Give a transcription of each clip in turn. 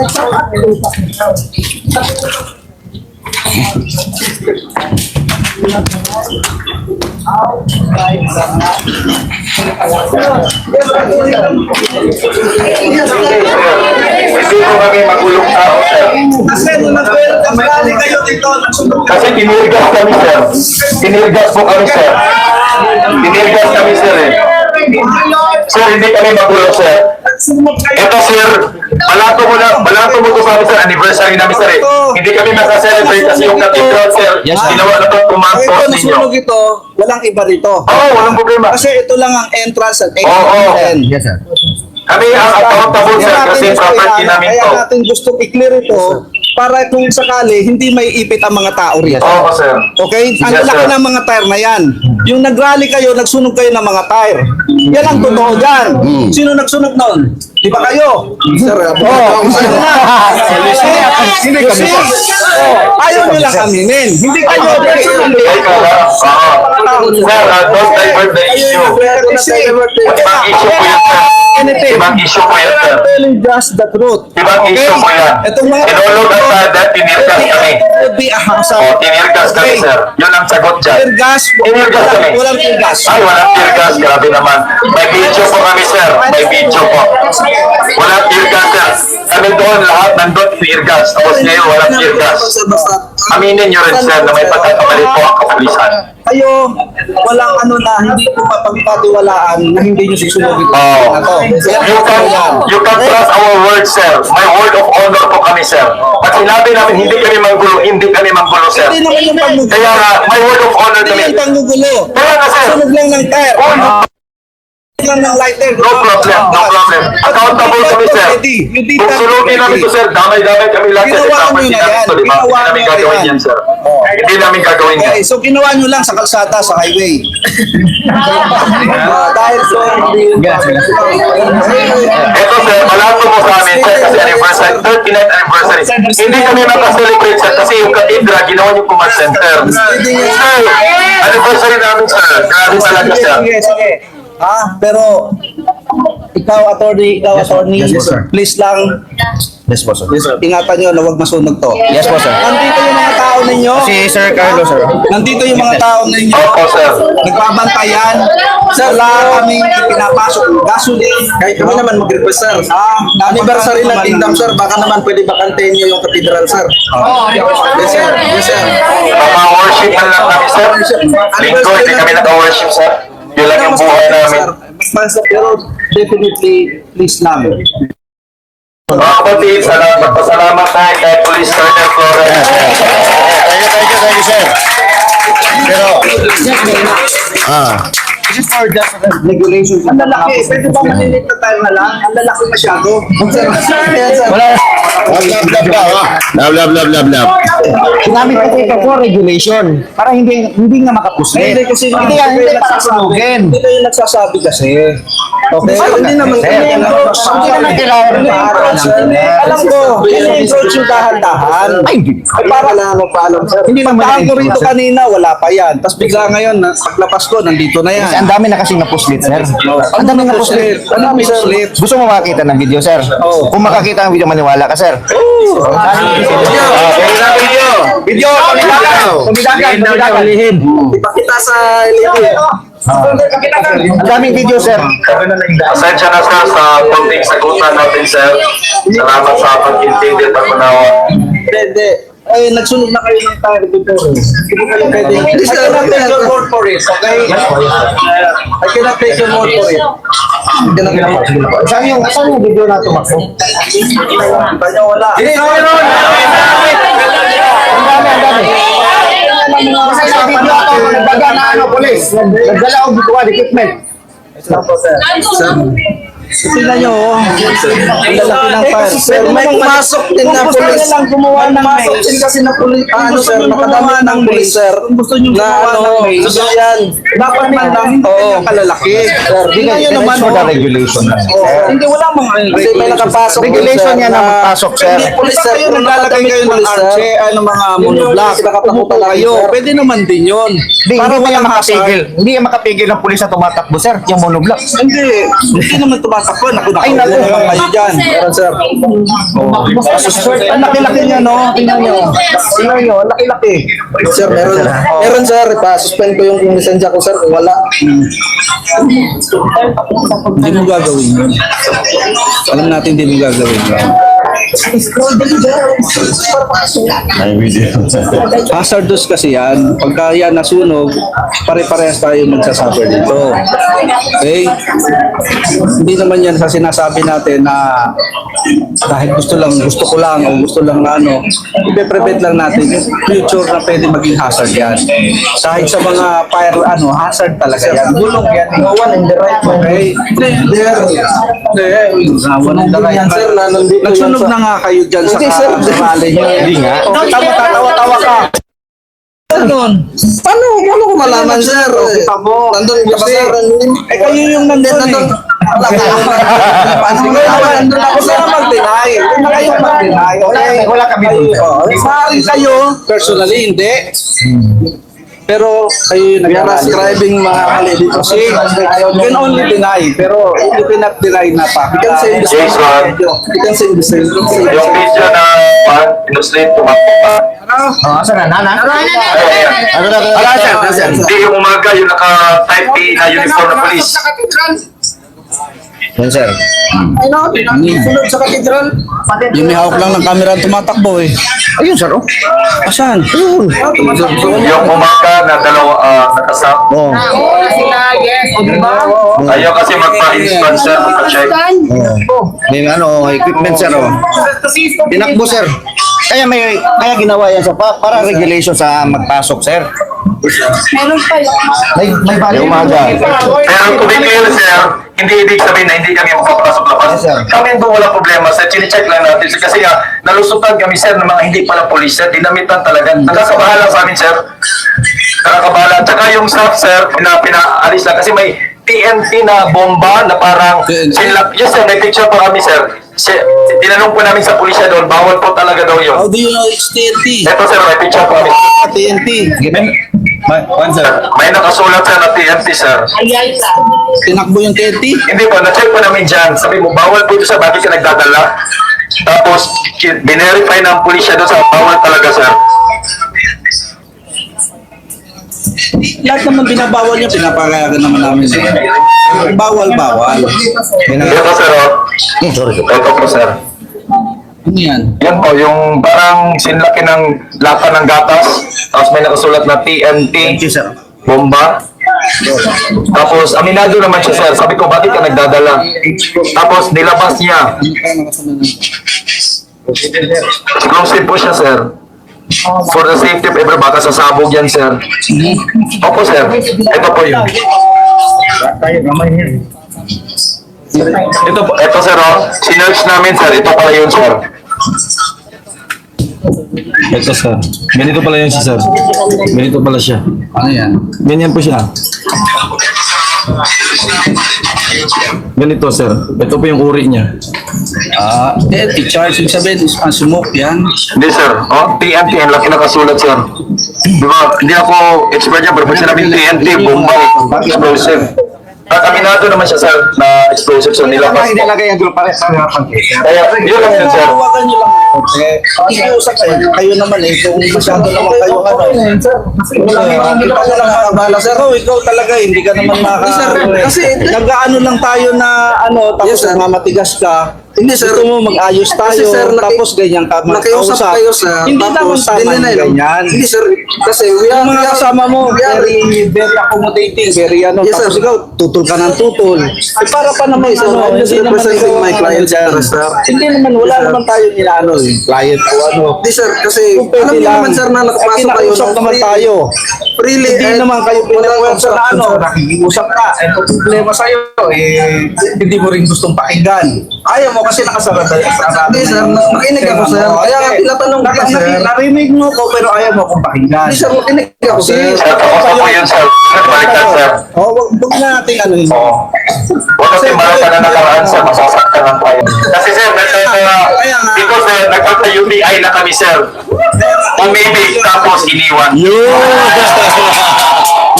Hindi po kami magulong tao, sir. Kasi nung rally kayo dito, nagsunog Kasi tinirgas kami, sir. Tinirgas po kami, sir. Tinirgas kami, sir, eh. Sir, hindi kami magulong, sir. Ito, sir, balato mo na, balato mo ko sa amin, sir, anniversary namin, sir, eh. Hindi kami makaselebrate kasi yung cathedral, sir, ginawa na ito Ito, pumantos ninyo. nasunog ito, walang iba rito. Oo, oh, walang problema. Kasi ito lang ang entrance at exit. Oo, oo. natin. Yes, sir. Kami ang accountable, sir, Kaya kasi gusto property namin Kaya to. natin gustong i-clear ito para kung sakali hindi may ipit ang mga tao rito. Oo, sir. Okay? Ang Yes, laki sir. ng mga tire na yan. Yung nag-rally kayo, nagsunog kayo ng mga tire. Yan ang totoo dyan. Sino nagsunog nun? Di ba kayo? Sir, oh, sino na? Hindi kami. Oh, ayaw nyo lang aminin. Hindi kayo. Oo. Sir, uh, don't divert the issue. Ibang issue po yun, sir. Anything. Ibang issue po yun, sir. I'm telling just the truth. Ibang issue po yan. Itong mga... Inulog at sada, tinirgas kami. Would be a hazard. O, tinirgas kami, sir. Yun ang sagot dyan. Tear gas. Tinirgas kami. Walang tear gas. Ay, walang tear gas. Grabe naman. May video po kami, sir. May video po. Walang tear gas, sir. Kami doon, lahat nandun, tear gas. Tapos ngayon, walang tear gas. Aminin nyo rin, sir, na may pagkakamali po ang kapulisan. Kayo, walang ano na, hindi ko mapagpatiwalaan na hindi nyo susunod ito. Oh. To. You can, you can trust our word, sir. My word of honor po kami, sir. Pag sinabi namin hindi kami manggulo, hindi kami manggulo, sir. Hindi naman yung panggugulo. Kaya nga, my word of honor Hindi kami. yung panggugulo. Kaya nga, sir. Sunog lang ng tire. Lang ng lighter. no problem, no problem. Accountable kami, sir. Kung sunugin namin to, sir, damay-damay kami lahat kasi Ginawa nyo na yan. Ginawa nyo na gagawin yan. sir. Oh. Hindi namin gagawin yan. Okay, so ginawa nyo lang sa kalsada, sa highway. Ah, dahil so, Ito, sir, malato mo sa amin, sir, kasi anniversary, 39th anniversary. Hindi kami makaselebrate, sir, kasi yung cathedral, ginawa niyo command center. Sir, anniversary namin, sir. Grabe talaga, sir. Sige, sige. Ah, pero ikaw attorney, ikaw attorney, Yes, po, sir. please lang Yes po, sir. ingatan nyo na huwag masunog to. Yes po, sir. Nandito yung mga tao ninyo. Si Sir Carlo, sir. Nandito yung mga tao ninyo. Opo, sir. Nagbabantayan. Wala kaming pinapasok ng gasoline. Kahit kami naman mag-request, sir. Ah, Anniversary ng Kingdom, sir. Baka naman pwede bakantayin niyo yung cathedral, sir. Yes, sir. Yes, sir. Mama-worship man lang kami, sir. Linggo, hindi kami naka-worship, sir. Yun lang yung buhay namin. Mas, pero definitely, please lang. Mga kapatid, salamat. Pasalamat tayo kay Police Colonel Flores. Thank you, thank you, thank you, sir. Pero, ah, This is for just regulations. Ang lalaki. Pwede ba malilit na tayo na lang? Ang lalaki masyado. wala. Love, love, love, love. Love, love, love, love. Ginamit kasi ito for regulation para hindi hindi nga makapuslit. Hindi kasi hindi, nga- hindi para sunugin. Hindi kayo nagsasabi kasi. Okay? Ay, Hindi naman sir, kayo hindi naman kailangan ng paalam, sir. Alam ko, ini-approach yung dahan-dahan. Ay, hindi. Ay, para lang magpaalam, sir. Hindi naman Pagdahan ko rito kanina, wala pa yan. Tapos bigla ngayon, na- paglabas ko, nandito na yan. Ang dami na kasing napuslit, sir. Ang dami na puslit. Ang dami puslit. Gusto mo makakita ng video, sir? Oo. Kung makakita ng video, maniwala ka, sir. Video! Video, pamidagan! Pamidagan, pamidagan. Ipakita sa LED. Ang daming video, sir. Pasensya na sir sa konting sagutan natin sir. Salamat sa pag-intindi at pag-unawa. Hindi, hindi. Ay, nagsunog na kayo ng tire dito. Hindi ko kayo pwede. I cannot take your word for it, okay? I cannot take your word for it. Saan yung, saan yung video na tumakbo? Kanya wala. Hindi, no, no, no. Nagdala og bituan, equipment. Tingnan nyo, oh. Ang lalaki ng tire. Sir, may pumasok din na Kung gusto pulis. nyo lang gumawa ng Pumasok din kasi na pulis. Kung Ano, gusto sir, nyo gumawa nakadamit ng ng pulis, sir. Kung gusto nyo Na gumawa ano, ng maze. gusto yan. Dapat man lang, hindi Oo. kalalaki. Tingnan nyo naman, for the oh. regulation. Oh, Hindi, wala mga Kasi may nakapasok. Regulation yan ang magpasok, sir. Hindi, pulis sir. kayo naglalagay kayo ng Pulis, sir. arche, ano mga monoblock. Nakatakutan lang, kayo. sir. Pwede naman din yun. Hindi, Para hindi yan walang makapigil. Hindi yan makapigil ng pulis na tumatakbo, sir. Yung monoblock. Hindi. Hindi naman tumatakbo tumatakbo. Naku, naku, naku, naman kayo dyan. Meron sir. Ang laki-laki niya, no? Tingnan nyo. Tingnan nyo, ang laki-laki. Sir, meron. Meron sir. Pa-suspend ko yung lisensya ko sir. Kung wala. Hindi mo gagawin yun. Alam natin hindi mo gagawin yun. Hazardous kasi yan. Pagka yan nasunog, pare-parehas tayo magsasuffer dito. Okay? Hindi naman yan sa sinasabi natin na dahil gusto lang, gusto ko lang o gusto lang na ano, ipe-prevent lang natin yung future na pwede maging hazard yan. Kahit sa mga fire, ano, hazard talaga yan. Gulong yan. No one in the right Okay? Hindi, hindi. No one in the right Yan, sir, na nga kayo dyan sa, Hindi, sir. rally nyo. Hindi nga. Tatawa-tawa ka. Ganun. Paano? Paano ko malaman sir? Kita mo. Nandun ka ba sir? Eh kayo yung nandun eh. Paano Wala malaman? nandun ako sa mag-deny. Huwag na kayo mag-deny. Wala kami dun, sir. Maaaring kayo, personally, hindi. Pero kayo We are ascribing mga mali dito. Kasi you can only deny, pero you cannot deny na pa. You can say the same. You can say the same. Yung video na inuslate, tumakbo pa. Oh, asa na? Nana? Ano na? Wala, sir. Hindi yung umaga, yung naka-type A na uniform na police. Yan, sir. Sunod sa katedral. Yung may hawak lang ng camera ang tumatakbo eh. Ayun, sir. Oh. Asan? Yung umaga na dalawa, ah, nakasap. Oh. Ayaw kasi magpa-inspect, sir, magpa-check. Oh. May ano, equipment, sir. Oh. Tinakbo, sir. Kaya may kaya ginawa yan sa pa, para regulation sa magpasok, sir. Meron pa yun. May may bali umaga. Pero to be clear, sir, hindi ibig sabihin na hindi kami makapasok labas. Yes, sir. Kami doon wala problema, sir. Chine-check lang natin. sir. Kasi nga, nalusutan kami, sir, ng mga hindi pala polis, sir. Dinamitan talaga. Nakakabahala sa amin, sir. Nakakabahala. Tsaka yung staff, sir, pina, pinaalis lang. Kasi may TNT na bomba na parang yes sir, may picture pa kami sir. Si, tinanong po namin sa pulisya doon, bawal po talaga daw yun. How do you know it's TNT? Ito sir, may picture po. Ah, TNT. May, one, sir. May nakasulat sir na TNT sir. Ayan lang. Tinakbo yung TNT? Hindi po, na-check po namin dyan. Sabi mo, bawal po ito sa bakit ka nagdadala. Tapos, binerify ng pulisya doon sa bawal talaga sir. Lahat naman binabawal niya, pinapayagan naman namin. Bawal, bawal. Ito sir, sorry, sir. Ito po sir. Ano yan? Yan po, yung parang sinlaki ng lata ng gatas. Tapos may nakasulat na TNT. Thank you, sir. bomba. Tapos, aminado naman siya, sir. Sabi ko, bakit ka nagdadala? Tapos, nilabas niya. Explosive po siya, sir. For the safety of everyone, baka sasabog yan, sir. Opo, sir. Ito po yun. Ito po, ito, sir, oh. Sinerch namin, sir. Ito pala yun, sir. Ito sir. Ganito pala yun siya sir. Ganito pala siya. Ano yan? Ganyan po siya. Ganito sir. Ito po yung uri niya. Ah, TNT charge. Ibig sabihin, is uh, smoke yan. Hindi, sir. Oh, TNT, ang laki nakasulat, sir. Di ba, hindi ako expert yan, pero pag sinabi TNT, bomba, explosive. At aminado naman siya, sir, na explosive, so nilabas Hindi mo. lagay ang dulo pare sa harapan. Kaya, yun lang yun, sir. Tawagan niyo lang. Okay. Ikiusap kayo. Kayo naman eh. Kung masyado naman kayo ano. Hindi ka lang nakabala, sir. Ikaw, ikaw talaga, hindi ka naman maka... Hindi, sir. Kasi- Nag-ano lang tayo na ano, tapos Yes, mamatigas ka. Hindi, sir. Gusto mo mag-ayos tayo, Kasi, sir, naki- tapos ganyan ka Nakiusap kayo sir. Hindi tapos tama yung ganyan. Hindi sir. Kasi we are, Yung mga kasama mo, very, very accommodating, very ano, Yes, tapos ikaw, tutol ka ng tutol. Eh, para pa naman, Sir, ano, hindi naman ikaw my client, ano sir. Hindi naman, wala naman tayo inaano, eh, client o ano. Hindi sir, kasi alam niyo naman sir na eh, nakapasok kayo pinakiusap ng naman tayo. Freely Hindi naman kayo pinakwento na ano, nakikiusap ka, eh kung problema sa'yo, eh, hindi mo rin gustong pakinggan. Ayaw mo kasi nakasarado sarado Hindi, sir. Nakinig ako, sir. Ano, Kaya nga tinatanong kita, sir. Narinig mo ko pero ayaw mo akong pakinggan. Hindi sir, makinig ako sir. Sir, tapos ako yun, sir. Baliktad, sir. Oh, wag, wag na natin ano yun. Oo. Huwag kasi malata na nakaraan, sir. Masasaktan lang tayo. Kasi, sir, because, sir, nagpapa-UTI na kami, sir. Umibig, tapos iniwan.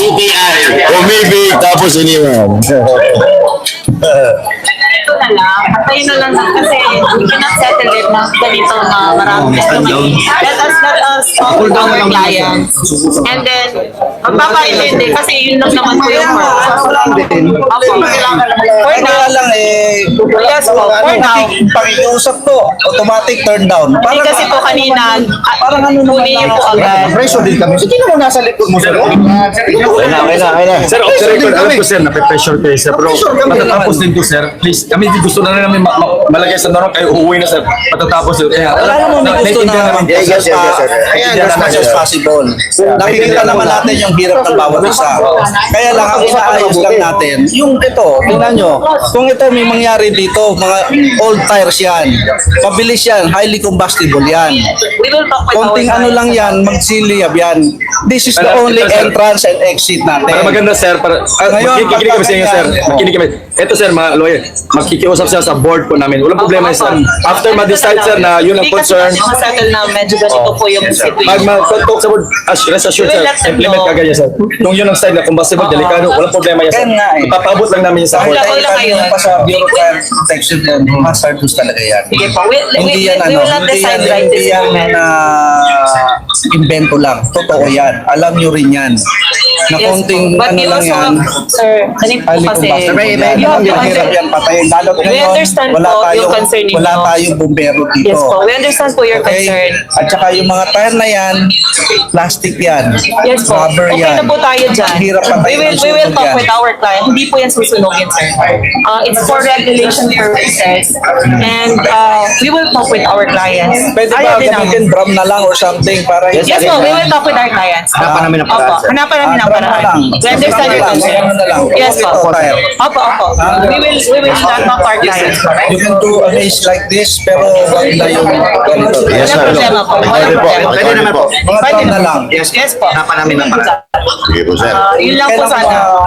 UTI. Umibig tapos iniwan. na lang. Patayin na lang kasi we cannot settle it na ganito na marami. Let us, let us talk with our clients. And then, magpapaintindi kasi yun lang naman po yung purpose. Opo, kailangan For Kaya now, lang eh, yes po, for now. pakiusap to, automatic turn down. Hindi kasi po kanina, parang ano kunin niyo po agad. Preso din kami. Sige na mo nasa likod mo, sir. Okay na, okay na, okay na. Sir, off the record, alam ko sir, nape-pressure kayo sir. Pero matatapos din to sir. Please, kami gusto na rin namin ma- ma- malagay sa norong kayo uuwi na sir. Matatapos sir. Kaya, Wala naman may gusto na naman. Yes, yes, yes, yes, sir. Ayan, as much as possible. Nakikita naman natin yung hirap ng bawat isa. Kaya lang, ang inaayos lang natin, yung ito, tingnan nyo, kung ito may mangyari dito, mga old tires yan, mabilis yan, highly combustible yan. Konting ano lang yan, magsiliyab yan. This is the only ito, sir. entrance and exit natin. Para maganda sir, para ah, Ngayon, makikinig kami sa inyo sir. Makikinig kami. Ito sir, mga lawyer, makikiusap siya sa board po namin. Walang problema sir. After ma-decide sir na yun ang concern, Hindi kasi masettle na medyo ganito po yung situation. mag mag-talk sa board, as- rest assured sir, implement know. kagad yan sir. Kung yun ang side na combustible, Oo. delikado, walang problema yan sir. Yan eh. Ipapaabot lang namin yan sa board. Wala ko lang kayo. pa sa Bureau of Fire Protection yan, hazardous talaga yan. Sige po. We, we, Hindi yan ano, will not hindi decide yan, right hindi this yan moment. na invento lang. Totoo yan. Alam nyo rin yan. Na Yes konting po. But ano lang yan. sir, ganito po kasi. combustible May- may- have to Mahirap yan patayin. Lalo We ngayon, wala po yung tayong, concern wala tayong bumbero dito. Yes po. We understand po your Okay? concern. At saka yung mga tire na yan, plastic yan. Yes po. Rubber Okay yan. na po tayo dyan. Ang hirap We patayin will, we will talk yan. with our client. Hindi po yan susunogin, sir. Uh, it's for regulation purposes. And uh, we will talk with our clients. Pwede ba gamitin drum na lang or something para Yes po, we will talk with our clients. Hanapan namin ang paraan, Opo, sir. hanapan namin ang paraan. lang. We understand your Drum na lang, concern. drum na lang. Yes po. Opo, opo. We will, we will talk of our clients. You can do a race like this, pero wag na yung ganito. Wala problema po. Wala problema. Pwede naman po. Mga Pwede na naman. lang. Yes, Yes po. Hanapan namin ng paraan. Sige po, sir. Uh, yun lang po sana.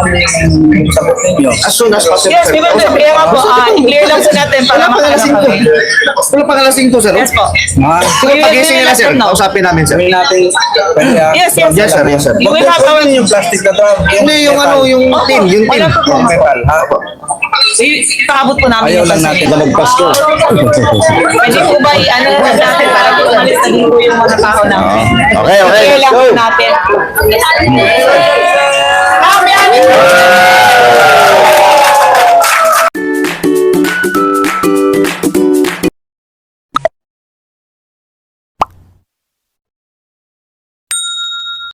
As soon as possible, Yes, we will nga po, ah, i-clear lang po natin para Wala pa makalaman alasing to. Wala pa alasing to, sir. Yes po. Ma, Sige, pagising nila, sir. Kausapin namin, sir. natin, ah. Yes, yes. Yes, sir. Yes, sir. We will have our... yung plastic na drum. Hindi, yung ano, yung team, yung team. wala po po. Ipakabot po namin Ayaw lang natin na magpasko. Pwede po ba i-ano na natin para po umalis na din po yung mga tao namin. Okay, okay. I-clear lang po natin.